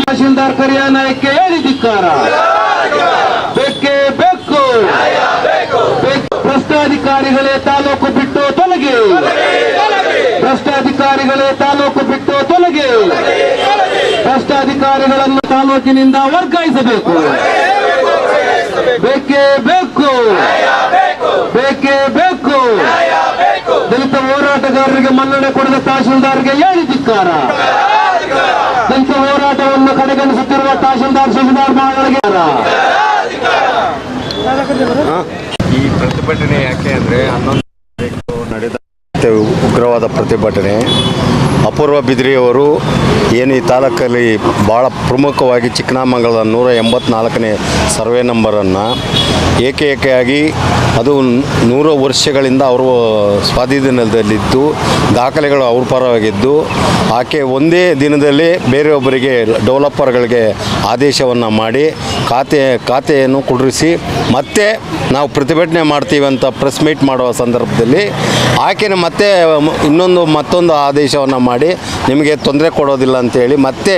ತಹಶೀಲ್ದಾರ್ ಕರಿಯ ನಾಯಕ ಹೇಳಿ ಧಿಕ್ಕಾರ. ಬೇಕೇ ಬೇಕು. ಬೇಕು. ಭ್ರಷ್ಟಾಧಿಕಾರಿಗಳೇ ತಾಲೂಕು ಬಿಟ್ಟು ತೊಲಗಿ. ಭ್ರಷ್ಟಾಧಿಕಾರಿಗಳೇ ತಾಲೂಕು ಬಿಟ್ಟು ತೊಲಗಿ. ಭ್ರಷ್ಟಾಧಿಕಾರಿಗಳನ್ನು ತಾಲೂಕಿನಿಂದ ವರ್ಗಾಯಿಸಬೇಕು. ಬೇಕೇ ಬೇಕು. ಬೇಕೇ ಬೇಕು. ದಲಿತ ಹೋರಾಟಗಾರರಿಗೆ ಮನ್ನಣೆ ಕೊಡದ ತಹಶೀಲ್ದಾರ್ಗೆ ಹೇಳಿ ತಹಶೀಲ್ದಾರ್ ಶಿವಕುಮಾರ್ ಮಾಗಳಿಗೆ ಈ ಪ್ರತಿಭಟನೆ ಯಾಕೆ ಅಂದ್ರೆ ಹನ್ನೊಂದು ನಡೆದ ಉಗ್ರವಾದ ಪ್ರತಿಭಟನೆ. ಅಪೂರ್ವ ಬಿದ್ರಿಯವರು ಏನು ಈ ತಾಲೂಕಲ್ಲಿ ಭಾಳ ಪ್ರಮುಖವಾಗಿ ಚಿಕ್ಕನಾಮಂಗಲದ ನೂರ ಎಂಬತ್ನಾಲ್ಕನೇ ಸರ್ವೆ ನಂಬರನ್ನು ಏಕೆ ಏಕೆಯಾಗಿ ಅದು ನೂರು ವರ್ಷಗಳಿಂದ ಅವರು ಸ್ವಾಧೀನದಲ್ಲಿದ್ದು, ದಾಖಲೆಗಳು ಅವ್ರ ಪರವಾಗಿದ್ದು, ಆಕೆ ಒಂದೇ ದಿನದಲ್ಲಿ ಬೇರೆಯೊಬ್ಬರಿಗೆ ಡೆವಲಪರ್ಗಳಿಗೆ ಆದೇಶವನ್ನು ಮಾಡಿ ಖಾತೆ, ಖಾತೆಯನ್ನು ಕುಡ್ರಿಸಿ ಮತ್ತೆ ನಾವು ಪ್ರತಿಭಟನೆ ಮಾಡ್ತೀವಿ ಅಂತ ಪ್ರೆಸ್ ಮೀಟ್ ಮಾಡುವ ಸಂದರ್ಭದಲ್ಲಿ ಆಕೆನ ಮತ್ತೆ ಇನ್ನೊಂದು ಮತ್ತೊಂದು ಆದೇಶವನ್ನು ಮಾಡಿ ನಿಮಗೆ ತೊಂದರೆ ಕೊಡೋದಿಲ್ಲ ಅಂತೇಳಿ ಮತ್ತೆ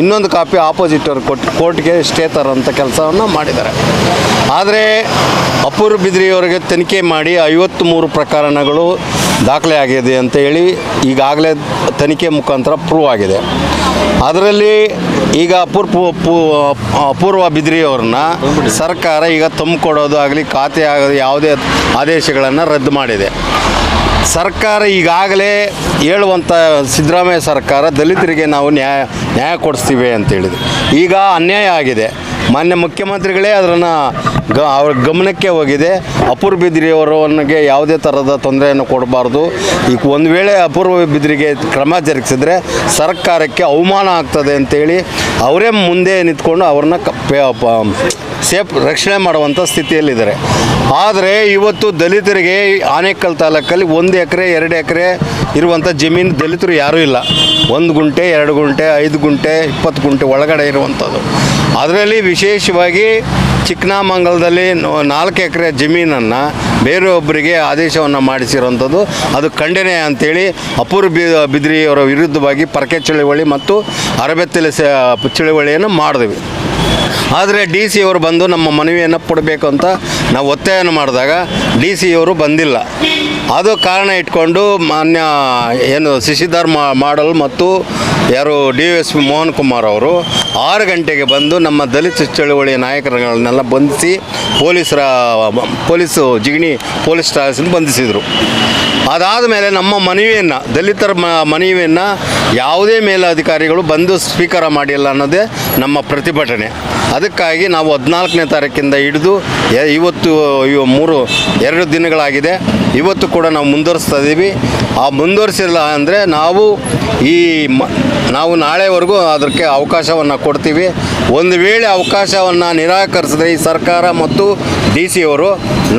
ಇನ್ನೊಂದು ಕಾಪಿ ಆಪೋಸಿಟ್ ಅವ್ರು ಕೊಟ್ಟು ಕೋರ್ಟ್ಗೆ ಸ್ಟೇ ತರೋಂಥ ಕೆಲಸವನ್ನು ಮಾಡಿದ್ದಾರೆ. ಆದರೆ ಅಪೂರ್ವ ಬಿದ್ರಿಯವರಿಗೆ ತನಿಖೆ ಮಾಡಿ ಐವತ್ತು ಮೂರು ಪ್ರಕರಣಗಳು ದಾಖಲೆ ಆಗಿದೆ ಅಂತ ಹೇಳಿ ಈಗಾಗಲೇ ತನಿಖೆ ಮುಖಾಂತರ ಪ್ರೂವ್ ಆಗಿದೆ. ಅದರಲ್ಲಿ ಈಗ ಅಪೂರ್ವ ಅಪೂರ್ವ ಬಿದ್ರಿಯವ್ರನ್ನ ಸರ್ಕಾರ ಈಗ ತುಂಬಿಕೊಡೋದು ಆಗಲಿ ಖಾತೆ ಆಗೋದು ಯಾವುದೇ ಆದೇಶಗಳನ್ನು ರದ್ದು ಮಾಡಿದೆ. ಸರ್ಕಾರ ಈಗಾಗಲೇ ಹೇಳುವಂಥ ಸಿದ್ದರಾಮಯ್ಯ ಸರ್ಕಾರ ದಲಿತರಿಗೆ ನಾವು ನ್ಯಾಯ ನ್ಯಾಯ ಕೊಡಿಸ್ತೀವಿ ಅಂತೇಳಿದ್ರು ಈಗ ಅನ್ಯಾಯ ಆಗಿದೆ. ಮಾನ್ಯ ಮುಖ್ಯಮಂತ್ರಿಗಳೇ ಅದನ್ನು ಗ, ಅವ್ರ ಗಮನಕ್ಕೆ ಹೋಗಿದೆ. ಅಪೂರ್ವ ಬಿದ್ರಿಯವರವನಿಗೆ ಯಾವುದೇ ಥರದ ತೊಂದರೆಯನ್ನು ಕೊಡಬಾರ್ದು. ಈಗ ಒಂದು ವೇಳೆ ಅಪೂರ್ವ ಬಿದ್ರಿಗೆ ಕ್ರಮ ಜರುಗಿಸಿದ್ರೆ ಸರ್ಕಾರಕ್ಕೆ ಅವಮಾನ ಆಗ್ತದೆ ಅಂತೇಳಿ ಅವರೇ ಮುಂದೆ ನಿಂತ್ಕೊಂಡು ಅವ್ರನ್ನ ಸೇಫ್ ರಕ್ಷಣೆ ಮಾಡುವಂಥ ಸ್ಥಿತಿಯಲ್ಲಿದ್ದಾರೆ. ಆದರೆ ಇವತ್ತು ದಲಿತರಿಗೆ ಆನೇಕಲ್ ತಾಲೂಕಲ್ಲಿ ಒಂದು ಎಕರೆ, ಎರಡು ಎಕರೆ ಇರುವಂಥ ಜಮೀನು ದಲಿತರು ಯಾರೂ ಇಲ್ಲ. ಒಂದು ಗುಂಟೆ, ಎರಡು ಗುಂಟೆ, ಐದು ಗುಂಟೆ, ಇಪ್ಪತ್ತು ಗುಂಟೆ ಒಳಗಡೆ ಇರುವಂಥದ್ದು ಅದರಲ್ಲಿ ವಿಶೇಷವಾಗಿ ಚಿಕ್ಕನಾಮಂಗಲದಲ್ಲಿ ನಾಲ್ಕು ಎಕರೆ ಜಮೀನನ್ನು ಬೇರೆಯೊಬ್ಬರಿಗೆ ಆದೇಶವನ್ನು ಮಾಡಿಸಿರುವಂಥದ್ದು, ಅದು ಖಂಡನೆ ಅಂತೇಳಿ ಅಪೂರ್ವ ಬಿದ್ರಿಯವರ ವಿರುದ್ಧವಾಗಿ ಪರಕೆ ಚಳುವಳಿ ಮತ್ತು ಅರಬೆತ್ತಲೆ ಸ, ಚಳುವಳಿಯನ್ನು ಮಾಡಿದ್ವಿ. ಆದರೆ ಡಿ ಸಿ ಅವರು ಬಂದು ನಮ್ಮ ಮನವಿಯನ್ನು ಕೊಡಬೇಕು ಅಂತ ನಾವು ಒತ್ತಾಯನ ಮಾಡಿದಾಗ ಡಿ ಸಿ ಅವರು ಬಂದಿಲ್ಲ. ಅದು ಕಾರಣ ಇಟ್ಕೊಂಡು ಮಾನ್ಯ ಏನು ಶಶಿಧರ್ ಮಾಡಲ್ ಮತ್ತು ಯಾರು D S P Mohan Kumar ಅವರು ಆರು ಗಂಟೆಗೆ ಬಂದು ನಮ್ಮ ದಲಿತ ಚಳುವಳಿಯ ನಾಯಕರುಗಳನ್ನೆಲ್ಲ ಬಂಧಿಸಿ ಪೊಲೀಸರ, ಪೊಲೀಸು ಜಿಗಣಿ ಪೊಲೀಸ್ ಸ್ಟಾಷನ್ ಬಂಧಿಸಿದರು. ಅದಾದ ಮೇಲೆ ನಮ್ಮ ಮನವಿಯನ್ನು, ದಲಿತರ ಮನವಿಯನ್ನು ಯಾವುದೇ ಮೇಲಧಿಕಾರಿಗಳು ಬಂದು ಸ್ವೀಕಾರ ಮಾಡಿಲ್ಲ ಅನ್ನೋದೇ ನಮ್ಮ ಪ್ರತಿಭಟನೆ. ಅದಕ್ಕಾಗಿ ನಾವು ಹದಿನಾಲ್ಕನೇ ತಾರೀಕಿಂದ ಹಿಡಿದು ಇವತ್ತು, ಇವು ಮೂರು, ಎರಡು ದಿನಗಳಾಗಿದೆ. ಇವತ್ತು ಕೂಡ ನಾವು ಮುಂದುವರಿಸ್ತಾ ಇದ್ದೀವಿ ಆ ಮುಂದುವರಿಸಿಲ್ಲ ಅಂದರೆ ನಾವು ಈ ಮ, ನಾವು ನಾಳೆವರೆಗೂ ಅದಕ್ಕೆ ಅವಕಾಶವನ್ನು ಕೊಡ್ತೀವಿ. ಒಂದು ವೇಳೆ ಅವಕಾಶವನ್ನು ನಿರಾಕರಿಸಿದ್ರೆ ಈ ಸರ್ಕಾರ ಮತ್ತು ಡಿ ಸಿ ಅವರು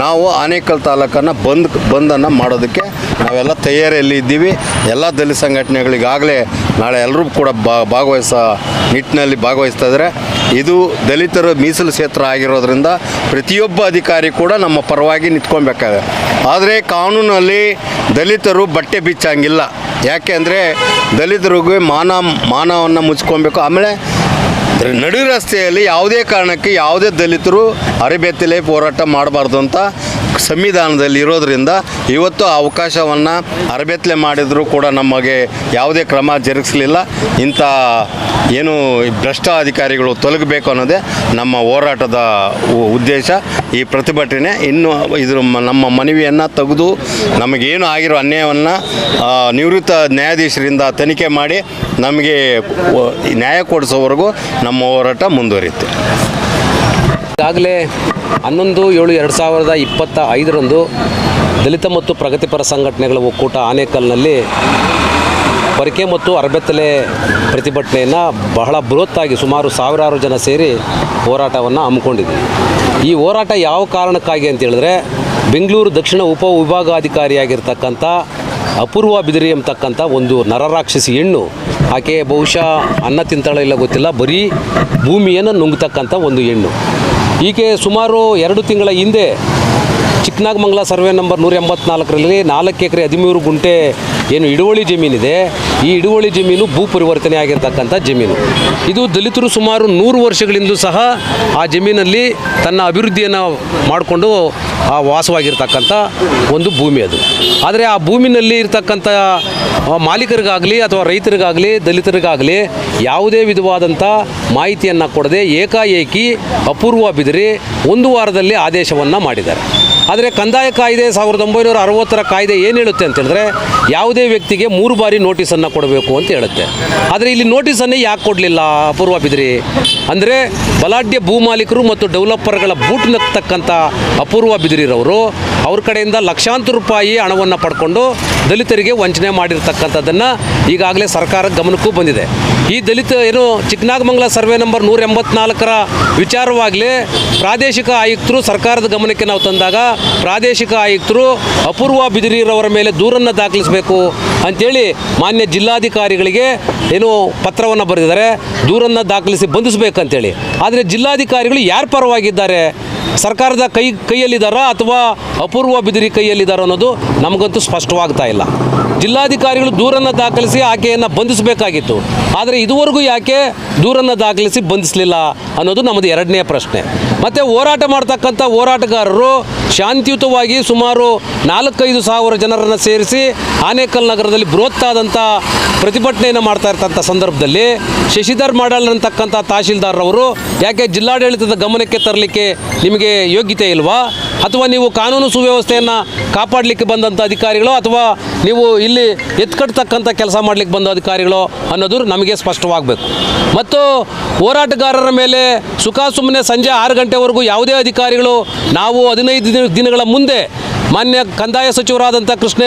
ನಾವು ಆನೇಕಲ್ ತಾಲೂಕನ್ನು ಬಂದ್ ಬಂದನ್ನು ಮಾಡೋದಕ್ಕೆ ನಾವೆಲ್ಲ ತಯಾರಿಯಲ್ಲಿ ಇದ್ದೀವಿ. ಎಲ್ಲ ದಲಿತ ಸಂಘಟನೆಗಳಿಗಾಗಲೇ ನಾಳೆ ಎಲ್ಲರೂ ಕೂಡ ಭಾಗವಹಿಸೋ ನಿಟ್ಟಿನಲ್ಲಿ ಭಾಗವಹಿಸ್ತಾ ಇದ್ದಾರೆ. ಇದು ದಲಿತರ ಮೀಸಲು ಕ್ಷೇತ್ರ ಆಗಿರೋದ್ರಿಂದ ಪ್ರತಿಯೊಬ್ಬ ಅಧಿಕಾರಿ ಕೂಡ ನಮ್ಮ ಪರವಾಗಿ ನಿಂತ್ಕೊಬೇಕಾಗಿದೆ ಆದರೆ ಕಾನೂನಲ್ಲಿ ದಲಿತರು ಬಟ್ಟೆ ಬಿಚ್ಚಂಗಿಲ್ಲ. ಯಾಕೆ ಅಂದರೆ ದಲಿತರಿಗೆ ಮಾನ ಮಾನವನ್ನು ಮುಚ್ಕೊಬೇಕು ಆಮೇಲೆ ನಡು ರಸ್ತೆಯಲ್ಲಿ ಯಾವುದೇ ಕಾರಣಕ್ಕೆ ಯಾವುದೇ ದಲಿತರು ಅರೆಬೆತ್ತಲೆ ಹೋರಾಟ ಮಾಡಬಾರ್ದು ಅಂತ ಸಂವಿಧಾನದಲ್ಲಿ ಇರೋದ್ರಿಂದ ಇವತ್ತು ಆ ಅವಕಾಶವನ್ನು ಅರಬೆತ್ತಲೆ ಮಾಡಿದರೂ ಕೂಡ ನಮಗೆ ಯಾವುದೇ ಕ್ರಮ ಜರುಗಿಸಲಿಲ್ಲ. ಇಂಥ ಏನು ಭ್ರಷ್ಟ ಅಧಿಕಾರಿಗಳು ತೊಲಗಬೇಕು ಅನ್ನೋದೇ ನಮ್ಮ ಹೋರಾಟದ ಉದ್ದೇಶ. ಈ ಪ್ರತಿಭಟನೆ ಇನ್ನು ಇದ್ರ ನಮ್ಮ ಮನವಿಯನ್ನು ತೆಗೆದು ನಮಗೇನು ಆಗಿರೋ ಅನ್ಯಾಯವನ್ನು ನಿವೃತ್ತ ನ್ಯಾಯಾಧೀಶರಿಂದ ತನಿಖೆ ಮಾಡಿ ನಮಗೆ ನ್ಯಾಯ ಕೊಡಿಸೋವರೆಗೂ ನಮ್ಮ ಹೋರಾಟ ಮುಂದುವರಿಯುತ್ತೆ. ಈಗಾಗಲೇ ಹನ್ನೊಂದು ಏಳು ಎರಡು ಸಾವಿರದ ಇಪ್ಪತ್ತ ಐದರಂದು ದಲಿತ ಮತ್ತು ಪ್ರಗತಿಪರ ಸಂಘಟನೆಗಳ ಒಕ್ಕೂಟ ಆನೇಕಲ್ನಲ್ಲಿ ಪರಿಕೆ ಮತ್ತು ಅರಬೆತ್ತಲೆ ಪ್ರತಿಭಟನೆಯನ್ನು ಬಹಳ ಬೃಹತ್ತಾಗಿ ಸುಮಾರು ಸಾವಿರಾರು ಜನ ಸೇರಿ ಹೋರಾಟವನ್ನು ಹಮ್ಮಿಕೊಂಡಿದೆ. ಈ ಹೋರಾಟ ಯಾವ ಕಾರಣಕ್ಕಾಗಿ ಅಂತೇಳಿದ್ರೆ ಬೆಂಗಳೂರು ದಕ್ಷಿಣ ಉಪ ವಿಭಾಗಾಧಿಕಾರಿಯಾಗಿರ್ತಕ್ಕಂಥ ಅಪೂರ್ವ ಬಿದಿರಿ ಎಂಬತಕ್ಕಂಥ ಒಂದು ನರರಾಕ್ಷಸಿ ಹೆಣ್ಣು, ಆಕೆ ಬಹುಶಃ ಅನ್ನ ತಿಂತಾಳೋ ಇಲ್ಲ ಗೊತ್ತಿಲ್ಲ, ಬರೀ ಭೂಮಿಯನ್ನು ನುಂಗ್ತಕ್ಕಂಥ ಒಂದು ಹೆಣ್ಣು. ಈಕೆ ಸುಮಾರು ಎರಡು ತಿಂಗಳ ಹಿಂದೆ ಚಿಕ್ಕನಾಗಮಂಗಲ ಸರ್ವೆ ನಂಬರ್ ನೂರ ಎಂಬತ್ನಾಲ್ಕರಲ್ಲಿ ನಾಲ್ಕು ಎಕರೆ ಹದಿಮೂರು ಗುಂಟೆ ಏನು ಹಿಡುವಳಿ ಜಮೀನಿದೆ. ಈ ಹಿಡುವಳಿ ಜಮೀನು ಭೂ ಪರಿವರ್ತನೆ ಆಗಿರ್ತಕ್ಕಂಥ ಜಮೀನು. ಇದು ದಲಿತರು ಸುಮಾರು ನೂರು ವರ್ಷಗಳಿಂದ ಸಹ ಆ ಜಮೀನಲ್ಲಿ ತನ್ನ ಅಭಿವೃದ್ಧಿಯನ್ನು ಮಾಡಿಕೊಂಡು ಆ ವಾಸವಾಗಿರ್ತಕ್ಕಂಥ ಒಂದು ಭೂಮಿ ಅದು. ಆದರೆ ಆ ಭೂಮಿನಲ್ಲಿ ಇರ್ತಕ್ಕಂಥ ಮಾಲೀಕರಿಗಾಗಲಿ ಅಥವಾ ರೈತರಿಗಾಗಲಿ, ದಲಿತರಿಗಾಗಲಿ ಯಾವುದೇ ವಿಧವಾದಂಥ ಮಾಹಿತಿಯನ್ನು ಕೊಡದೆ ಏಕಾಏಕಿ ಅಪೂರ್ವ ಬಿದಿರಿ ಒಂದು ವಾರದಲ್ಲಿ ಆದೇಶವನ್ನು ಮಾಡಿದ್ದಾರೆ. ಆದರೆ ಕಂದಾಯ ಕಾಯ್ದೆ ಸಾವಿರದ ಒಂಬೈನೂರ ಅರವತ್ತರ ಕಾಯ್ದೆ ಏನು ಹೇಳುತ್ತೆ ಅಂತ ಹೇಳಿದ್ರೆ, ಯಾವುದೇ ವ್ಯಕ್ತಿಗೆ ಮೂರು ಬಾರಿ ನೋಟಿಸನ್ನು ಕೊಡಬೇಕು ಅಂತ ಹೇಳುತ್ತೆ. ಆದರೆ ಇಲ್ಲಿ ನೋಟಿಸನ್ನೇ ಯಾಕೆ ಕೊಡಲಿಲ್ಲ ಅಪೂರ್ವ ಬಿದಿರಿ ಅಂದರೆ ಬಲಾಢ್ಯ ಭೂಮಾಲೀಕರು ಮತ್ತು ಡೆವಲಪರ್ಗಳ ಬೂಟ್ ನಗ್ತಕ್ಕಂಥ ಅಪೂರ್ವ ಬಿದಿರಿರವರು ಅವ್ರ ಕಡೆಯಿಂದ ಲಕ್ಷಾಂತರ ರೂಪಾಯಿ ಹಣವನ್ನು ಪಡ್ಕೊಂಡು ದಲಿತರಿಗೆ ವಂಚನೆ ಮಾಡಿರ್ತಕ್ಕಂಥದ್ದನ್ನು ಈಗಾಗಲೇ ಸರ್ಕಾರ ಗಮನಕ್ಕೂ ಬಂದಿದೆ. ಈ ದಲಿತ ಏನು ಚಿಕ್ಕನಾಗಮಂಗಲ ಸರ್ವೆ ನಂಬರ್ ನೂರ ಎಂಬತ್ನಾಲ್ಕರ ವಿಚಾರವಾಗಲೇ ಪ್ರಾದೇಶಿಕ ಆಯುಕ್ತರು ಸರ್ಕಾರದ ಗಮನಕ್ಕೆ ನಾವು ತಂದಾಗ ಪ್ರಾದೇಶಿಕ ಆಯುಕ್ತರು ಅಪೂರ್ವ ಬಿದಿರಿರವರ ಮೇಲೆ ದೂರನ್ನು ದಾಖಲಿಸಬೇಕು ಅಂಥೇಳಿ ಮಾನ್ಯ ಜಿಲ್ಲಾಧಿಕಾರಿಗಳಿಗೆ ಏನು ಪತ್ರವನ್ನು ಬರೆದಿದ್ದಾರೆ. ದೂರನ್ನು ದಾಖಲಿಸಿ ಬಂಧಿಸಬೇಕಂತೇಳಿ ಆದರೆ ಜಿಲ್ಲಾಧಿಕಾರಿಗಳು ಯಾರ ಪರವಾಗಿದ್ದಾರೆ? ಸರ್ಕಾರದ ಕೈ ಕೈಯಲ್ಲಿದ್ದಾರಾ ಅಥವಾ ಅಪೂರ್ವ ಬಿದಿರಿ ಕೈಯಲ್ಲಿದ್ದಾರೋ ಅನ್ನೋದು ನಮಗಂತೂ ಸ್ಪಷ್ಟವಾಗ್ತಾ ಇಲ್ಲ. ಜಿಲ್ಲಾಧಿಕಾರಿಗಳು ದೂರನ್ನು ದಾಖಲಿಸಿ ಆಕೆಯನ್ನು ಬಂಧಿಸಬೇಕಾಗಿತ್ತು. ಆದರೆ ಇದುವರೆಗೂ ಯಾಕೆ ದೂರನ್ನು ದಾಖಲಿಸಿ ಬಂಧಿಸಲಿಲ್ಲ ಅನ್ನೋದು ನಮ್ಮದು ಎರಡನೇ ಪ್ರಶ್ನೆ. ಮತ್ತು ಹೋರಾಟ ಮಾಡ್ತಕ್ಕಂಥ ಹೋರಾಟಗಾರರು ಶಾಂತಿಯುತವಾಗಿ ಸುಮಾರು ನಾಲ್ಕೈದು ಸಾವಿರ ಜನರನ್ನು ಸೇರಿಸಿ ಆನೇಕಲ್ ನಗರದಲ್ಲಿ ಬೃಹತ್ತಾದಂಥ ಪ್ರತಿಭಟನೆಯನ್ನು ಮಾಡ್ತಾ ಇರ್ತಕ್ಕಂಥ ಸಂದರ್ಭದಲ್ಲಿ ಶಶಿಧರ್ ಮಾಡಲ್ ಅಂತಕ್ಕಂಥ ತಹಶೀಲ್ದಾರ್ರವರು, ಯಾಕೆ ಜಿಲ್ಲಾಡಳಿತದ ಗಮನಕ್ಕೆ ತರಲಿಕ್ಕೆ ನಿಮಗೆ ಯೋಗ್ಯತೆ ಇಲ್ವಾ? ಅಥವಾ ನೀವು ಕಾನೂನು ಸುವ್ಯವಸ್ಥೆಯನ್ನು ಕಾಪಾಡಲಿಕ್ಕೆ ಬಂದಂಥ ಅಧಿಕಾರಿಗಳು ಅಥವಾ ನೀವು ಇಲ್ಲಿ ಎತ್ಕಟ್ತಕ್ಕಂಥ ಕೆಲಸ ಮಾಡಲಿಕ್ಕೆ ಬಂದ ಅಧಿಕಾರಿಗಳು ಅನ್ನೋದು ನಮಗೆ ಸ್ಪಷ್ಟವಾಗಬೇಕು. ಮತ್ತು ಹೋರಾಟಗಾರರ ಮೇಲೆ ಸುಖ ಸುಮ್ಮನೆ ಸಂಜೆ ಆರು ಗಂಟೆವರೆಗೂ ಯಾವುದೇ ಅಧಿಕಾರಿಗಳು ನಾವು ಹದಿನೈದು ದಿನ- ದಿನಗಳ ಮುಂದೆ ಮಾನ್ಯ ಕಂದಾಯ ಸಚಿವರಾದಂಥ ಕೃಷ್ಣ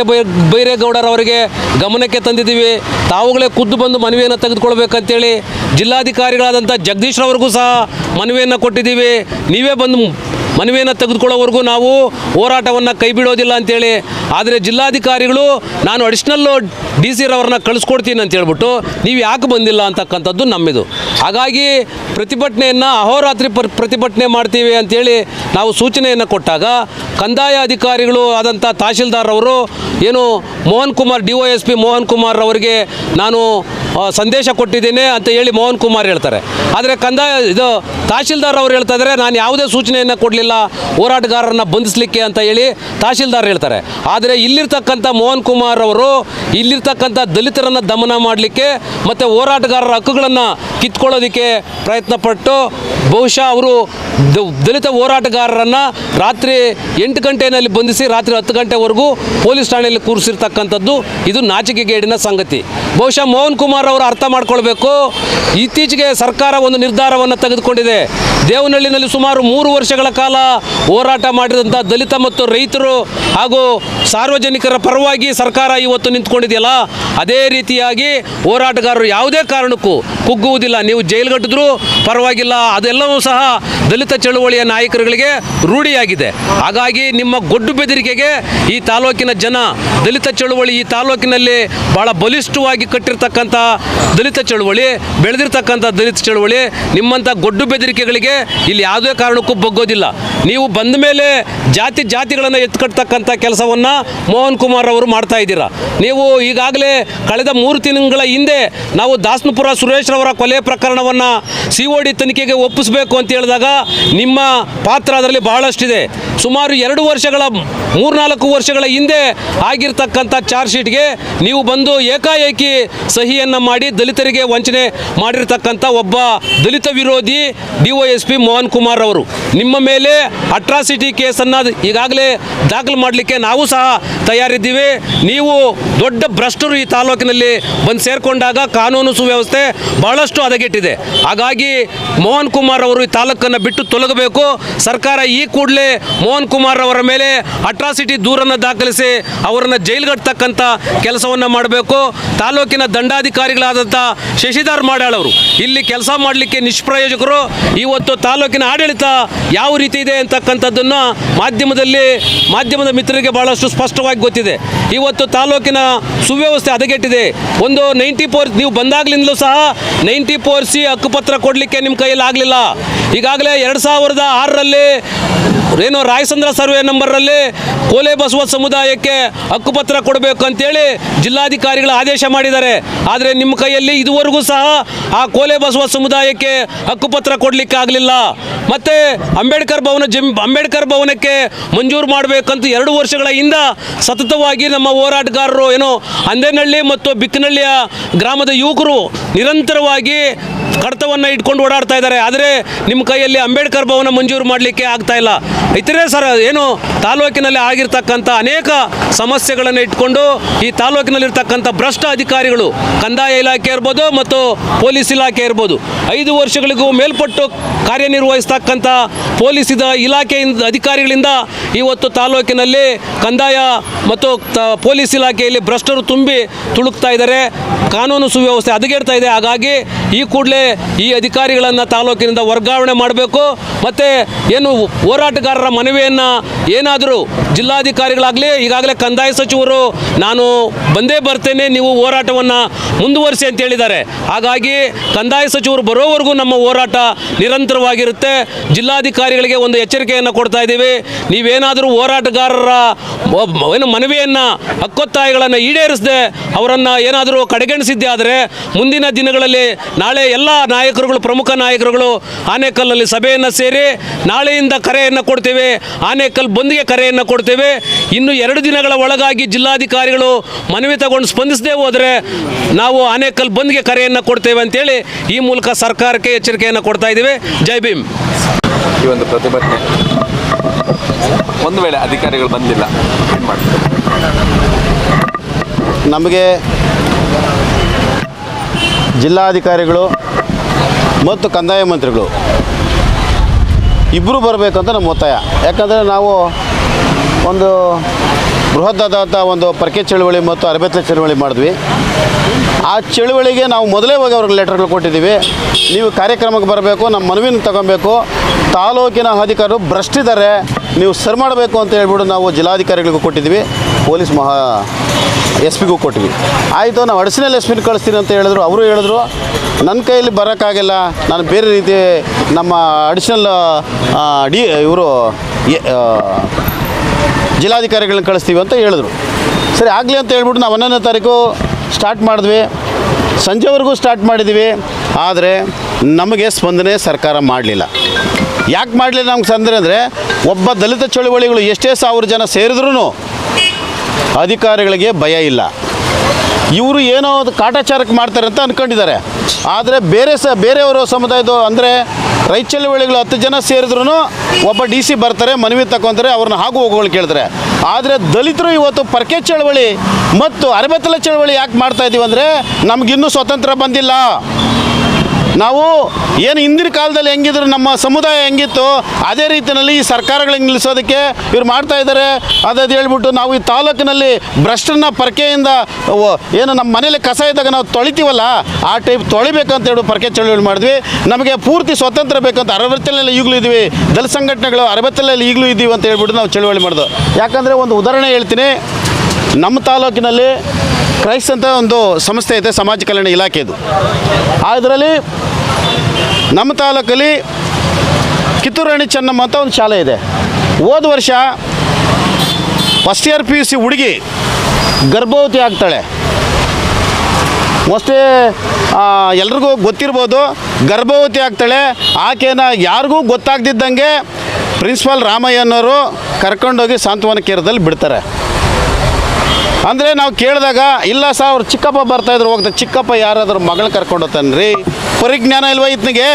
ಬೈರೇಗೌಡರವರಿಗೆ ಗಮನಕ್ಕೆ ತಂದಿದ್ದೀವಿ. ತಾವುಗಳೇ ಖುದ್ದು ಬಂದು ಮನವಿಯನ್ನು ತೆಗೆದುಕೊಳ್ಬೇಕಂತೇಳಿ ಜಿಲ್ಲಾಧಿಕಾರಿಗಳಾದಂಥ ಜಗದೀಶ್ರವರಿಗೂ ಸಹ ಮನವಿಯನ್ನು ಕೊಟ್ಟಿದ್ದೀವಿ. ನೀವೇ ಬಂದು ಮನವಿಯನ್ನು ತೆಗೆದುಕೊಳ್ಳೋವರೆಗೂ ನಾವು ಹೋರಾಟವನ್ನು ಕೈ ಬಿಡೋದಿಲ್ಲ ಅಂತೇಳಿ ಆದರೆ ಜಿಲ್ಲಾಧಿಕಾರಿಗಳು, ನಾನು ಅಡಿಷ್ನಲ್ಲು ಡಿ ಸಿ ರವ್ರನ್ನ ಕಳಿಸ್ಕೊಡ್ತೀನಿ ಅಂತ ಹೇಳ್ಬಿಟ್ಟು ನೀವು ಯಾಕೆ ಬಂದಿಲ್ಲ ಅಂತಕ್ಕಂಥದ್ದು ನಮ್ಮಿದು. ಹಾಗಾಗಿ ಪ್ರತಿಭಟನೆಯನ್ನು ಅಹೋರಾತ್ರಿ ಪ್ರ, ಪ್ರತಿಭಟನೆ ಮಾಡ್ತೀವಿ ಅಂತೇಳಿ ನಾವು ಸೂಚನೆಯನ್ನು ಕೊಟ್ಟಾಗ ಕಂದಾಯ ಅಧಿಕಾರಿಗಳು ಆದಂಥ ತಹಶೀಲ್ದಾರ್ ಅವರು ಏನು Mohan Kumar, D O S P Mohan Kumar ಅವರಿಗೆ ನಾನು ಸಂದೇಶ ಕೊಟ್ಟಿದ್ದೇನೆ ಅಂತ ಹೇಳಿ ಮೋಹನ್ ಕುಮಾರ್ ಹೇಳ್ತಾರೆ. ಆದರೆ ಕಂದಾಯ, ಇದು ತಹಶೀಲ್ದಾರ್ ಅವರು ಹೇಳ್ತಾ ನಾನು ಯಾವುದೇ ಸೂಚನೆಯನ್ನು ಕೊಡಲಿಲ್ಲ, ಹೋರಾಟಗಾರರನ್ನು ಬಂಧಿಸಲಿಕ್ಕೆ ಅಂತ ಹೇಳಿ ತಹಶೀಲ್ದಾರ್ ಹೇಳ್ತಾರೆ. ಆದರೆ ಇಲ್ಲಿರ್ತಕ್ಕಂಥ ಮೋಹನ್ ಕುಮಾರ್ ಅವರು ಇಲ್ಲಿರ್ತಕ್ಕಂಥ ದಲಿತರನ್ನು ದಮನ ಮಾಡಲಿಕ್ಕೆ ಮತ್ತು ಹೋರಾಟಗಾರರ ಹಕ್ಕುಗಳನ್ನು ಕಿತ್ಕೊಳ್ಳೋದಕ್ಕೆ ಪ್ರಯತ್ನಪಟ್ಟು ಬಹುಶಃ ಅವರು ದಲಿತ ಹೋರಾಟಗಾರರನ್ನು ರಾತ್ರಿ ಎಂಟು ಗಂಟೆಯಲ್ಲಿ ಬಂಧಿಸಿ ರಾತ್ರಿ ಹತ್ತು ಗಂಟೆವರೆಗೂ ಪೊಲೀಸ್ ಠಾಣೆಯಲ್ಲಿ ಕೂರಿಸಿರ್ತಕ್ಕಂಥದ್ದು ಇದು ನಾಚಿಕೆಗೇಡಿನ ಸಂಗತಿ. ಬಹುಶಃ ಮೋಹನ್ ಕುಮಾರ್ ಅವರು ಅರ್ಥ ಮಾಡ್ಕೊಳ್ಬೇಕು. ಇತ್ತೀಚೆಗೆ ಸರ್ಕಾರ ಒಂದು ನಿರ್ಧಾರವನ್ನು ತೆಗೆದುಕೊಂಡಿದೆ. ದೇವನಹಳ್ಳಿನಲ್ಲಿ ಸುಮಾರು ಮೂರು ವರ್ಷಗಳ ಕಾಲ ಹೋರಾಟ ಮಾಡಿದಂಥ ದಲಿತ ಮತ್ತು ರೈತರು ಹಾಗೂ ಸಾರ್ವಜನಿಕರ ಪರವಾಗಿ ಸರ್ಕಾರ ಇವತ್ತು ನಿಂತ್ಕೊಂಡಿದೆಯಲ್ಲ, ಅದೇ ರೀತಿಯಾಗಿ ಹೋರಾಟಗಾರರು ಯಾವುದೇ ಕಾರಣಕ್ಕೂ ಕುಗ್ಗುವುದಿಲ್ಲ. ನೀವು ಜೈಲ್ಗಟ್ಟಿದ್ರೂ ಪರವಾಗಿಲ್ಲ, ಅದೆಲ್ಲವೂ ಸಹ ದಲಿತ ಚಳುವಳಿಯ ನಾಯಕರುಗಳಿಗೆ ರೂಢಿಯಾಗಿದೆ. ಹಾಗಾಗಿ ನಿಮ್ಮ ಗೊಡ್ಡು ಬೆದರಿಕೆಗೆ ಈ ತಾಲೂಕಿನ ಜನ ದಲಿತ ಚಳುವಳಿ ಈ ತಾಲೂಕಿನಲ್ಲಿ ಬಹಳ ಬಲಿಷ್ಠವಾಗಿ ಕಟ್ಟಿರ್ತಕ್ಕಂಥ ದಲಿತ ಚಳುವಳಿ, ಬೆಳೆದಿರ್ತಕ್ಕಂಥ ದಲಿತ ಚಳುವಳಿ, ನಿಮ್ಮಂಥ ಗೊಡ್ಡು ಬೆದರಿಕೆಗಳಿಗೆ ಇಲ್ಲಿ ಯಾವುದೇ ಕಾರಣಕ್ಕೂ ಬಗ್ಗೋದಿಲ್ಲ. ನೀವು ಬಂದ ಮೇಲೆ ಜಾತಿ ಜಾತಿಗಳನ್ನು ಎತ್ಕಟ್ತಕ್ಕಂಥ ಕೆಲಸವನ್ನು ಮೋಹನ್ ಕುಮಾರ್ ಅವರು ಮಾಡ್ತಾ ಇದ್ದೀರಾ. ನೀವು ಈಗಾಗಲೇ ಕಳೆದ ಮೂರು ತಿಂಗಳ ಹಿಂದೆ ನಾವು ದಾಸನಪುರ ಸುರೇಶ್ ರವರ ಕೊಲೆ ಪ್ರಕರಣವನ್ನು ಸಿ ಒ ಡಿ ತನಿಖೆಗೆ ಒಪ್ಪಿಸಬೇಕು ಅಂತ ಹೇಳಿದಾಗ ನಿಮ್ಮ ಪಾತ್ರ ಅದರಲ್ಲಿ ಬಹಳಷ್ಟಿದೆ. ಸುಮಾರು ಎರಡು ವರ್ಷಗಳ, ಮೂರ್ನಾಲ್ಕು ವರ್ಷಗಳ ಹಿಂದೆ ಆಗಿರ್ತಕ್ಕಂಥ ಚಾರ್ಜ್ ಶೀಟ್ಗೆ ನೀವು ಬಂದು ಏಕಾಏಕಿ ಸಹಿಯನ್ನು ಮಾಡಿ ದಲಿತರಿಗೆ ವಂಚನೆ ಮಾಡಿರ್ತಕ್ಕಂಥ ಒಬ್ಬ ದಲಿತ ವಿರೋಧಿ D O S Mohan Kumar ಅವರು. ನಿಮ್ಮ ಮೇಲೆ ಅಟ್ರಾಸಿಟಿ ಕೇಸನ್ನು ಈಗಾಗಲೇ ದಾಖಲು ಮಾಡಲಿಕ್ಕೆ ನಾವು ಸಹ ತಯಾರಿದ್ದೀವಿ. ನೀವು ದೊಡ್ಡ ಭ್ರಷ್ಟರು ಈ ತಾಲೂಕಿನಲ್ಲಿ ಬಂದು ಸೇರಿಕೊಂಡಾಗ ಕಾನೂನು ಸುವ್ಯವಸ್ಥೆ ಬಹಳಷ್ಟು ಹದಗೆಟ್ಟಿದೆ. ಹಾಗಾಗಿ ಮೋಹನ್ ಕುಮಾರ್ ಅವರು ಈ ತಾಲೂಕನ್ನು ಬಿಟ್ಟು ತೊಲಗಬೇಕು. ಸರ್ಕಾರ ಈ ಕೂಡಲೇ ಮೋಹನ್ ಕುಮಾರ್ ಅವರ ಮೇಲೆ ಅಟ್ರಾಸಿಟಿ ದೂರನ್ನು ದಾಖಲಿಸಿ ಅವರನ್ನು ಜೈಲ್ಗಟ್ಟತಕ್ಕಂಥ ಕೆಲಸವನ್ನು ಮಾಡಬೇಕು. ತಾಲೂಕಿನ ದಂಡಾಧಿಕಾರಿಗಳಾದಂಥ ಶಶಿಧರ್ ಮಾಡಾಳ್ ಅವರು, ಇಲ್ಲಿ ಕೆಲಸ ಮಾಡಲಿಕ್ಕೆ ನಿಷ್ಪ್ರಯೋಜಕರು, ಇವತ್ತು ತಾಲೂಕಿನ ಆಡಳಿತ ಯಾವ ರೀತಿ ಇದೆ ಅಂತಕ್ಕಂಥದ್ದನ್ನು ಮಾಧ್ಯಮದಲ್ಲಿ, ಮಾಧ್ಯಮದ ಮಿತ್ರರಿಗೆ ಬಹಳಷ್ಟು ಸ್ಪಷ್ಟವಾಗಿ ಗೊತ್ತಿದೆ. ಇವತ್ತು ತಾಲೂಕಿನ ಸುವ್ಯವಸ್ಥೆ ಹದಗೆಟ್ಟಿದೆ. ಒಂದು ನೈಂಟಿ ಫೋರ್ ನೀವು ಬಂದಾಗ್ಲಿಂದಲೂ ಸಹ ನೈಂಟಿ ಫೋರ್ ಸಿ ಹಕ್ಕುಪತ್ರ ಕೊಡಲಿಕ್ಕೆ ನಿಮ್ಮ ಕೈಯಲ್ಲಿ ಆಗಲಿಲ್ಲ. ಈಗಾಗಲೇ ಎರಡು ಸಾವಿರದ ಆರರಲ್ಲಿ ಏನು ರಾಯಸಂದ್ರ ಸರ್ವೆ ನಂಬರಲ್ಲಿ ಕೋಲೆ ಬಸವ ಸಮುದಾಯಕ್ಕೆ ಹಕ್ಕುಪತ್ರ ಕೊಡಬೇಕು ಅಂತೇಳಿ ಜಿಲ್ಲಾಧಿಕಾರಿಗಳು ಆದೇಶ ಮಾಡಿದ್ದಾರೆ. ಆದರೆ ನಿಮ್ಮ ಕೈಯಲ್ಲಿ ಇದುವರೆಗೂ ಸಹ ಆ ಕೋಲೆ ಬಸವ ಸಮುದಾಯಕ್ಕೆ ಹಕ್ಕುಪತ್ರ ಕೊಡಲಿಕ್ಕೆ ಆಗಲಿಲ್ಲ. ಮತ್ತು ಅಂಬೇಡ್ಕರ್ ಭವನ ಜಮ್, ಅಂಬೇಡ್ಕರ್ ಭವನಕ್ಕೆ ಮಂಜೂರು ಮಾಡಬೇಕಂತ ಎರಡು ವರ್ಷಗಳ ಹಿಂದ ಸತತವಾಗಿ ಹೋರಾಟಗಾರರು ಏನು ಅಂದೇನಹಳ್ಳಿ ಮತ್ತು ಬಿಕ್ಕನಹಳ್ಳಿಯ ಗ್ರಾಮದ ಯುವಕರು ನಿರಂತರವಾಗಿ ಕಡತವನ್ನು ಇಟ್ಕೊಂಡು ಓಡಾಡ್ತಾ ಇದ್ದಾರೆ. ಆದರೆ ನಿಮ್ಮ ಕೈಯಲ್ಲಿ ಅಂಬೇಡ್ಕರ್ ಭವನ ಮಂಜೂರು ಮಾಡಲಿಕ್ಕೆ ಆಗ್ತಾ ಇಲ್ಲ. ಇತರೆ ಸರ್, ಏನು ತಾಲೂಕಿನಲ್ಲಿ ಆಗಿರ್ತಕ್ಕಂಥ ಅನೇಕ ಸಮಸ್ಯೆಗಳನ್ನು ಇಟ್ಕೊಂಡು ಈ ತಾಲೂಕಿನಲ್ಲಿರ್ತಕ್ಕಂಥ ಭ್ರಷ್ಟ ಅಧಿಕಾರಿಗಳು ಕಂದಾಯ ಇಲಾಖೆ ಇರ್ಬೋದು ಮತ್ತು ಪೊಲೀಸ್ ಇಲಾಖೆ ಇರ್ಬೋದು, ಐದು ವರ್ಷಗಳಿಗೂ ಮೇಲ್ಪಟ್ಟು ಕಾರ್ಯನಿರ್ವಹಿಸ್ತಕ್ಕಂಥ ಪೊಲೀಸ್ ಇಲಾಖೆಯಿಂದ ಅಧಿಕಾರಿಗಳಿಂದ ಇವತ್ತು ತಾಲೂಕಿನಲ್ಲಿ ಕಂದಾಯ ಮತ್ತು ಪೊಲೀಸ್ ಇಲಾಖೆಯಲ್ಲಿ ಭ್ರಷ್ಟರು ತುಂಬಿ ತುಳುಕ್ತಾ ಇದ್ದಾರೆ. ಕಾನೂನು ಸುವ್ಯವಸ್ಥೆ ಹದಗೆಡ್ತಾ ಇದೆ. ಹಾಗಾಗಿ ಈ ಕೂಡಲೇ ಈ ಅಧಿಕಾರಿಗಳನ್ನು ತಾಲೂಕಿನಿಂದ ವರ್ಗಾವಣೆ ಮಾಡಬೇಕು ಮತ್ತು ಏನು ಹೋರಾಟಗಾರರ ಮನವಿಯನ್ನು ಏನಾದರೂ ಜಿಲ್ಲಾಧಿಕಾರಿಗಳಾಗಲಿ, ಈಗಾಗಲೇ ಕಂದಾಯ ಸಚಿವರು ನಾನು ಬಂದೇ ಬರ್ತೇನೆ, ನೀವು ಹೋರಾಟವನ್ನು ಮುಂದುವರಿಸಿ ಅಂತ ಹೇಳಿದ್ದಾರೆ. ಹಾಗಾಗಿ ಕಂದಾಯ ಸಚಿವರು ಬರೋವರೆಗೂ ನಮ್ಮ ಹೋರಾಟ ನಿರಂತರವಾಗಿರುತ್ತೆ. ಜಿಲ್ಲಾಧಿಕಾರಿಗಳಿಗೆ ಒಂದು ಎಚ್ಚರಿಕೆಯನ್ನು ಕೊಡ್ತಾ ಇದ್ದೀವಿ. ನೀವೇನಾದರೂ ಹೋರಾಟಗಾರರ, ಏನು ಮನವಿಯನ್ನು, ಹಕ್ಕೊತ್ತಾಯಗಳನ್ನು ಈಡೇರಿಸದೆ ಅವರನ್ನು ಏನಾದರೂ ಕಡೆಗಣಿಸಿದ್ದೆ ಆದರೆ ಮುಂದಿನ ದಿನಗಳಲ್ಲಿ ನಾಳೆ ಎಲ್ಲ ನಾಯಕರುಗಳು, ಪ್ರಮುಖ ನಾಯಕರುಗಳು ಆನೇಕಲ್ನಲ್ಲಿ ಸಭೆಯನ್ನು ಸೇರಿ ನಾಳೆಯಿಂದ ಕರೆಯನ್ನು ಕೊಡ್ತೀವಿ. ಆನೇಕಲ್ ಬಂದ್ಗೆ ಕರೆಯನ್ನು ಕೊಡ್ತೇವೆ. ಇನ್ನು ಎರಡು ದಿನಗಳ ಒಳಗಾಗಿ ಜಿಲ್ಲಾಧಿಕಾರಿಗಳು ಮನವಿ ತಗೊಂಡು ಸ್ಪಂದಿಸದೇ ಹೋದರೆ ನಾವು ಆನೇಕಲ್ ಬಂದ್ಗೆ ಕರೆಯನ್ನು ಕೊಡ್ತೇವೆ ಅಂತೇಳಿ ಈ ಮೂಲಕ ಸರ್ಕಾರಕ್ಕೆ ಎಚ್ಚರಿಕೆಯನ್ನು ಕೊಡ್ತಾ ಇದ್ದೇವೆ. ಜೈ ಭೀಮ್. ಈ ಒಂದು ಪ್ರತಿಭಟನೆ ಒಂದು ವೇಳೆ ಅಧಿಕಾರಿಗಳು ಬಂದಿಲ್ಲ ನಮಗೆ ಜಿಲ್ಲಾಧಿಕಾರಿಗಳು ಮತ್ತು ಕಂದಾಯ ಮಂತ್ರಿಗಳು ಇಬ್ಬರು ಬರಬೇಕಂತ ಅಂತ ನಮ್ಮ ಒತ್ತಾಯ. ಯಾಕಂದರೆ ನಾವು ಒಂದು ಬೃಹತ್ತಾದಂಥ ಒಂದು ಪರ್ಕೆ ಚಳುವಳಿ ಮತ್ತು ಅರಬೆತ್ತಲೆ ಚಳುವಳಿ ಮಾಡಿದ್ವಿ. ಆ ಚಳುವಳಿಗೆ ನಾವು ಮೊದಲೇ ಹೋಗಿ ಅವ್ರಿಗೆ ಲೆಟರ್ಗಳು ಕೊಟ್ಟಿದ್ದೀವಿ. ನೀವು ಕಾರ್ಯಕ್ರಮಕ್ಕೆ ಬರಬೇಕು, ನಮ್ಮ ಮನವಿನ ತಗೊಬೇಕು. ತಾಲೂಕಿನ ಅಧಿಕಾರಿಗಳು ಭ್ರಷ್ಟಿದ್ದಾರೆ, ನೀವು ಸರ್ ಮಾಡಬೇಕು ಅಂತ ಹೇಳ್ಬಿಟ್ಟು ನಾವು ಜಿಲ್ಲಾಧಿಕಾರಿಗಳಿಗೂ ಕೊಟ್ಟಿದ್ವಿ ಪೊಲೀಸ್ ಮಹಾ ಎಸ್ ಪಿಗೂ ಕೊಟ್ವಿ ಆಯಿತು, ನಾವು ಅಡಿಷನಲ್ ಎಸ್ ಪಿನ ಕಳಿಸ್ತೀನಿ ಅಂತ ಹೇಳಿದ್ರು. ಅವರು ಹೇಳಿದ್ರು, ನನ್ನ ಕೈಯಲ್ಲಿ ಬರೋಕ್ಕಾಗಿಲ್ಲ. ನಾನು ಬೇರೆ ರೀತಿ ನಮ್ಮ ಅಡಿಷನಲ್ ಡಿ, ಇವರು ಜಿಲ್ಲಾಧಿಕಾರಿಗಳನ್ನ ಕಳಿಸ್ತೀವಿ ಅಂತ ಹೇಳಿದ್ರು. ಸರಿ, ಆಗಲಿ ಅಂತ ಹೇಳ್ಬಿಟ್ಟು ನಾವು ಹನ್ನೊಂದನೇ ತಾರೀಕು ಸ್ಟಾರ್ಟ್ ಮಾಡಿದ್ವಿ. ಸಂಜೆವರೆಗೂ ಸ್ಟಾರ್ಟ್ ಮಾಡಿದ್ವಿ. ಆದರೆ ನಮಗೆ ಸ್ಪಂದನೆ ಸರ್ಕಾರ ಮಾಡಲಿಲ್ಲ. ಯಾಕೆ ಮಾಡಲಿಲ್ಲ ನಮ್ಗೆ ಸಂದರೆ ಅಂದರೆ, ಒಬ್ಬ ದಲಿತ ಚಳುವಳಿಗಳು ಎಷ್ಟೇ ಸಾವಿರ ಜನ ಸೇರಿದ್ರೂ ಅಧಿಕಾರಿಗಳಿಗೆ ಭಯ ಇಲ್ಲ. ಇವರು ಏನೋ ಒಂದು ಕಾಟಾಚಾರಕ್ಕೆ ಮಾಡ್ತಾರೆ ಅಂತ ಅಂದ್ಕೊಂಡಿದ್ದಾರೆ ಆದರೆ ಬೇರೆ ಸ, ಬೇರೆಯವರು ಸಮುದಾಯದ ಅಂದರೆ ರೈತ ಚಳವಳಿಗಳು ಹತ್ತು ಜನ ಸೇರಿದ್ರು ಒಬ್ಬ ಡಿ ಸಿ ಬರ್ತಾರೆ, ಮನವಿ ತಗೊಂತಾರೆ ಅವ್ರನ್ನ ಹಾಗು ಹೋಗೋಗಳು ಕೇಳಿದ್ರೆ. ಆದರೆ ದಲಿತರು ಇವತ್ತು ಪರ್ಕೆ ಚಳವಳಿ ಮತ್ತು ಅರಬೆತ್ತಲ ಚಳವಳಿ ಯಾಕೆ ಮಾಡ್ತಾ ಇದ್ದೀವಿ ಅಂದರೆ ನಮಗಿನ್ನೂ ಸ್ವತಂತ್ರ ಬಂದಿಲ್ಲ. ನಾವು ಏನು ಹಿಂದಿನ ಕಾಲದಲ್ಲಿ ಹೆಂಗಿದ್ರು, ನಮ್ಮ ಸಮುದಾಯ ಹೆಂಗಿತ್ತು, ಅದೇ ರೀತಿಯಲ್ಲಿ ಈ ಸರ್ಕಾರಗಳಿಗೆ ನಿಲ್ಲಿಸೋದಕ್ಕೆ ಇವ್ರು ಮಾಡ್ತಾ ಇದ್ದಾರೆ. ಅದಾದ ಹೇಳ್ಬಿಟ್ಟು ನಾವು ಈ ತಾಲೂಕಿನಲ್ಲಿ ಭ್ರಷ್ಟನ ಪರಕೆಯಿಂದ ಏನು ನಮ್ಮ ಮನೇಲಿ ಕಸ ಇದ್ದಾಗ ನಾವು ತೊಳಿತೀವಲ್ಲ, ಆ ಟೈಪ್ ತೊಳಿಬೇಕಂತ ಹೇಳಿ ಪರಕೆ ಚಳುವಳಿ ಮಾಡಿದ್ವಿ. ನಮಗೆ ಪೂರ್ತಿ ಸ್ವತಂತ್ರ ಬೇಕಂತ ಅರವತ್ತಲ್ಲಿ ಈಗಲೂ ಇದ್ವಿ ದಲ ಸಂಘಟನೆಗಳು ಅರವತ್ತಲ್ಲಿ ಈಗಲೂ ಇದ್ದೀವಿ ಅಂತ ಹೇಳ್ಬಿಟ್ಟು ನಾವು ಚಳುವಳಿ ಮಾಡಿದ್ವು ಯಾಕಂದರೆ ಒಂದು ಉದಾಹರಣೆ ಹೇಳ್ತೀನಿ. ನಮ್ಮ ತಾಲೂಕಿನಲ್ಲಿ ಕ್ರೈಸ್ಟ್ ಅಂತ ಒಂದು ಸಂಸ್ಥೆ ಇದೆ, ಸಮಾಜ ಕಲ್ಯಾಣ ಇಲಾಖೆದು. ಅದರಲ್ಲಿ ನಮ್ಮ ತಾಲೂಕಲ್ಲಿ ಕಿತ್ತೂರು ರಾಣಿ ಚೆನ್ನಮ್ಮ ಅಂತ ಒಂದು ಶಾಲೆ ಇದೆ. ಹೋದ ವರ್ಷ first year P U C ಹುಡುಗಿ ಗರ್ಭವತಿ ಆಗ್ತಾಳೆ. ಮೋಸ್ಟ್ಲಿ ಎಲ್ರಿಗೂ ಗೊತ್ತಿರ್ಬೋದು, ಗರ್ಭವತಿ ಆಗ್ತಾಳೆ. ಆಕೆನ ಯಾರಿಗೂ ಗೊತ್ತಾಗ್ದಿದ್ದಂಗೆ ಪ್ರಿನ್ಸಿಪಾಲ್ ರಾಮಯ್ಯನವರು ಕರ್ಕೊಂಡೋಗಿ ಸಾಂತ್ವನ ಕೇರದಲ್ಲಿ ಬಿಡ್ತಾರೆ. ಅಂದರೆ ನಾವು ಕೇಳಿದಾಗ, ಇಲ್ಲ ಸರ್, ಅವ್ರು ಚಿಕ್ಕಪ್ಪ ಬರ್ತಾಯಿದ್ರು ಹೋಗ್ತಾರೆ ಚಿಕ್ಕಪ್ಪ ಯಾರಾದರೂ ಮಗಳು ಕರ್ಕೊಂಡು ಹೋಗ್ತಾನ್ರಿ? ಪರಿಜ್ಞಾನ ಇಲ್ವಾ ಇತ್ನಿಗೆ?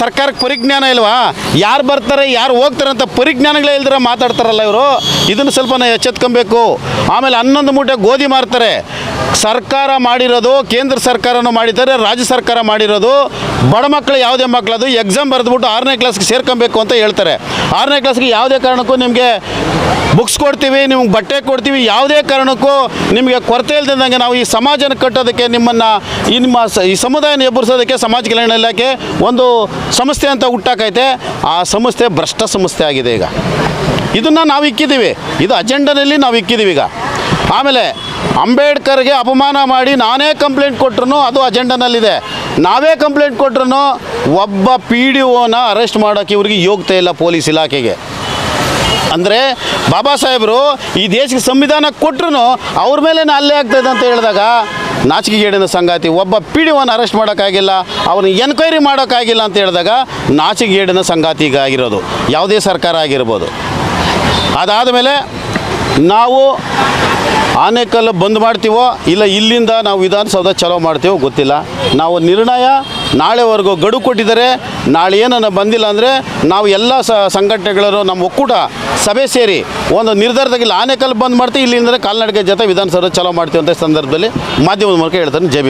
ಸರ್ಕಾರಕ್ಕೆ ಪರಿಜ್ಞಾನ ಇಲ್ವಾ? ಯಾರು ಬರ್ತಾರೆ, ಯಾರು ಹೋಗ್ತಾರೆ ಅಂತ ಪರಿಜ್ಞಾನಗಳೇ ಇಲ್ದಿರ ಮಾತಾಡ್ತಾರಲ್ಲ ಇವರು. ಇದನ್ನು ಸ್ವಲ್ಪ ನಾವು ಎಚ್ಚೆತ್ಕೊಬೇಕು. ಆಮೇಲೆ ಹನ್ನೊಂದು ಮೂಟೆ ಗೋಧಿ ಮಾರ್ತಾರೆ. ಸರ್ಕಾರ ಮಾಡಿರೋದು, ಕೇಂದ್ರ ಸರ್ಕಾರನೂ ಮಾಡಿದ್ದಾರೆ, ರಾಜ್ಯ ಸರ್ಕಾರ ಮಾಡಿರೋದು. ಬಡ ಮಕ್ಕಳು ಯಾವುದೇ ಮಕ್ಕಳದು ಎಕ್ಸಾಮ್ ಬರೆದ್ಬಿಟ್ಟು ಆರನೇ ಕ್ಲಾಸ್ಗೆ ಸೇರ್ಕೊಬೇಕು ಅಂತ ಹೇಳ್ತಾರೆ. ಆರನೇ ಕ್ಲಾಸ್ಗೆ ಯಾವುದೇ ಕಾರಣಕ್ಕೂ ನಿಮಗೆ ಬುಕ್ಸ್ ಕೊಡ್ತೀವಿ, ನಿಮ್ಗೆ ಬಟ್ಟೆ ಕೊಡ್ತೀವಿ, ಯಾವುದೇ ಕಾರಣಕ್ಕೂ ನಿಮಗೆ ಕೊರತೆ ಇಲ್ದಂಗೆ ನಾವು ಈ ಸಮಾಜನ ಕಟ್ಟೋದಕ್ಕೆ ನಿಮ್ಮನ್ನು, ಈ ನಿಮ್ಮ ಈ ಸಮುದಾಯನ ಎಬ್ಬರಿಸೋದಕ್ಕೆ, ಸಮಾಜ ಕಲ್ಯಾಣ ಇಲಾಖೆ ಒಂದು ಸಂಸ್ಥೆ ಅಂತ ಹುಟ್ಟಾಕೈತೆ, ಆ ಸಂಸ್ಥೆ ಭ್ರಷ್ಟ ಸಂಸ್ಥೆ ಆಗಿದೆ ಈಗ. ಇದನ್ನು ನಾವು ಇಕ್ಕಿದ್ದೀವಿ ಇದು ಅಜೆಂಡನಲ್ಲಿ ನಾವು ಇಕ್ಕಿದ್ದೀವಿ ಈಗ. ಆಮೇಲೆ ಅಂಬೇಡ್ಕರ್ಗೆ ಅಪಮಾನ ಮಾಡಿ ನಾನೇ ಕಂಪ್ಲೇಂಟ್ ಕೊಟ್ರು ಅದು ಅಜೆಂಡನಲ್ಲಿದೆ. ನಾವೇ ಕಂಪ್ಲೇಂಟ್ ಕೊಟ್ರು ಒಬ್ಬ ಪಿ ಡಿ ಒನ ಅರೆಸ್ಟ್ ಮಾಡೋಕ್ಕೆ ಇವ್ರಿಗೆ ಯೋಗ್ಯತೆ ಇಲ್ಲ ಪೊಲೀಸ್ ಇಲಾಖೆಗೆ. ಅಂದರೆ ಬಾಬಾ ಸಾಹೇಬರು ಈ ದೇಶಕ್ಕೆ ಸಂವಿಧಾನ ಕೊಟ್ಟರು ಅವ್ರ ಮೇಲೆ ಅಲ್ಲೇ ಆಗ್ತದೆ ಅಂತ ಹೇಳಿದಾಗ ನಾಚಿಕೆಗೇಡಿನ ಸಂಗಾತಿ ಒಬ್ಬ ಪಿ ಡಿ ಒನ್ ಅರೆಸ್ಟ್ ಮಾಡೋಕ್ಕಾಗಿಲ್ಲ, ಅವನು ಎನ್ಕ್ವೈರಿ ಮಾಡೋಕ್ಕಾಗಿಲ್ಲ ಅಂತ ಹೇಳಿದಾಗ ನಾಚಿಕೆಗೇಡಿನ ಸಂಗಾತಿ ಈಗ ಆಗಿರೋದು. ಯಾವುದೇ ಸರ್ಕಾರ ಆಗಿರ್ಬೋದು. ಅದಾದ ಮೇಲೆ ನಾವು ಆನೆಕಲ್ಲು ಬಂದ್ ಮಾಡ್ತೀವೋ ಇಲ್ಲ ಇಲ್ಲಿಂದ ನಾವು ವಿಧಾನಸೌಧ ಚಲೋ ಮಾಡ್ತೀವೋ ಗೊತ್ತಿಲ್ಲ. ನಾವು ನಿರ್ಣಯ ನಾಳೆವರೆಗೂ ಗಡು ಕೊಟ್ಟಿದ್ದಾರೆ. ನಾಳೆ ಏನನ್ನ ಬಂದಿಲ್ಲ ಅಂದರೆ ನಾವು ಎಲ್ಲ ಸ ಸಂಘಟನೆಗಳರು, ನಮ್ಮ ಒಕ್ಕೂಟ, ಸಭೆ ಸೇರಿ ಒಂದು ನಿರ್ಧಾರದಾಗಿಲ್ಲ. ಆನೇಕಲ್ ಬಂದ್ ಮಾಡ್ತೀವಿ ಇಲ್ಲಿಂದ ಕಾಲ್ನಡಿಗೆ ಜೊತೆ ವಿಧಾನಸೌಧ ಚಲೋ ಮಾಡ್ತೀವಿ ಅಂತ ಸಂದರ್ಭದಲ್ಲಿ ಮಾಧ್ಯಮದ ಮೂಲಕ ಹೇಳ್ತಾನೆ ಜೈ